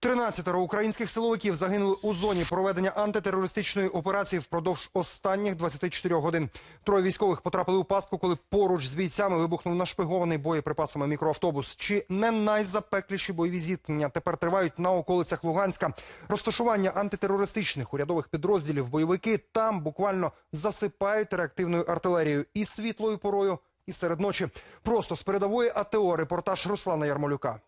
13 українських силовиків загинули у зоні проведення антитерористичної операції впродовж останніх 24 годин. Троє військових потрапили у пастку, коли поруч з бійцями вибухнув нашпигований боєприпасами мікроавтобус. Чи не найзапекліші бойові зіткнення тепер тривають на околицях Луганська? Розташування антитерористичних урядових підрозділів бойовики там буквально засипають реактивною артилерією і світлою порою, і серед ночі. Просто з передової АТО репортаж Руслана Ярмолюка.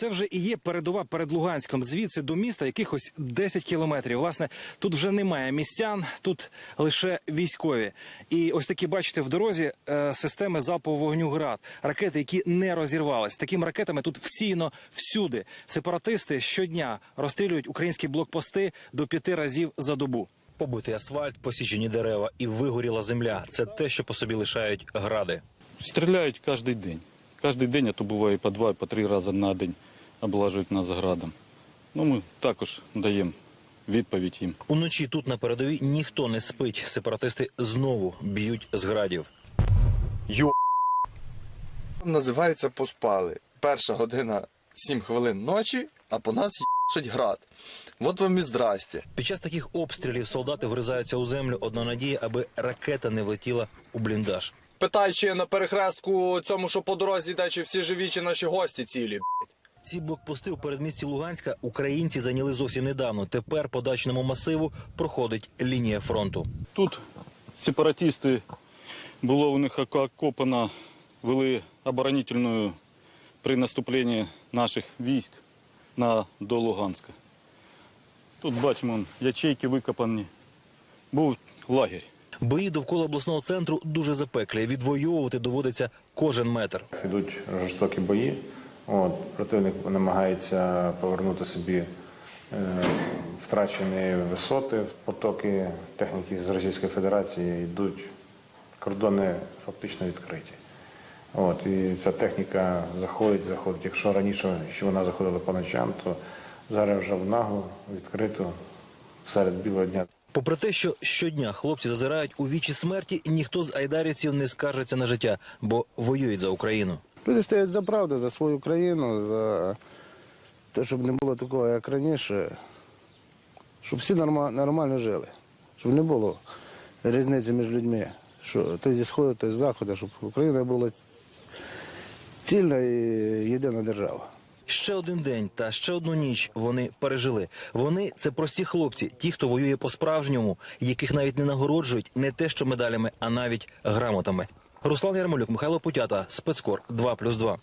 Це вже і є передова перед Луганськом. Звідси до міста якихось 10 кілометрів. Власне, тут вже немає містян, тут лише військові. І ось такі бачите в дорозі е, системи залпового вогню град, ракети, які не розірвались. Такими ракетами тут всіяно всюди. Сепаратисти щодня розстрілюють українські блокпости до п'яти разів за добу. Побитий асфальт, посічені дерева і вигоріла земля це те, що по собі лишають гради. Стріляють кожен день. Кожен день, а то буває по два, по три рази на день облажують нас градом. Ну, ми також даємо відповідь їм. Уночі тут на передовій ніхто не спить. Сепаратисти знову б'ють з градів. Називається поспали. Перша година 7 хвилин ночі, а по нас їшить град. От вам і здрасте. Під час таких обстрілів солдати вризаються у землю. Одна надія, аби ракета не влетіла у бліндаж. Питай, чи на перехрестку цьому, що по дорозі йде, чи всі живі, чи наші гості цілі. Ці блокпости у передмісті Луганська українці зайняли зовсім недавно. Тепер по дачному масиву проходить лінія фронту. Тут сепаратисти, було у них окопано, вели оборонительну при наступленні наших військ на, до Луганська. Тут бачимо ячейки викопані. Був лагерь. Бої довкола обласного центру дуже запеклі. Відвоювати доводиться кожен метр. Йдуть жорстокі бої. От, противник намагається повернути собі е, втрачені висоти, потоки техніки з Російської Федерації йдуть, кордони фактично відкриті. От, і ця техніка заходить, заходить. Якщо раніше ще вона заходила по ночам, то зараз вже в нагу, відкрито, серед білого дня. Попри те, що щодня хлопці зазирають у вічі смерті, ніхто з айдарівців не скаржиться на життя, бо воюють за Україну. Люди стоять за правду, за свою країну, за те, щоб не було такого, як раніше, щоб всі нормально жили, щоб не було різниці між людьми, що той зі сходу, той з заходу, щоб Україна була цільна і єдина держава. Ще один день та ще одну ніч вони пережили. Вони це прості хлопці, ті, хто воює по-справжньому, яких навіть не нагороджують не те, що медалями, а навіть грамотами. Руслан Ярмолюк, Михайло Путята, спецкор 2+,2.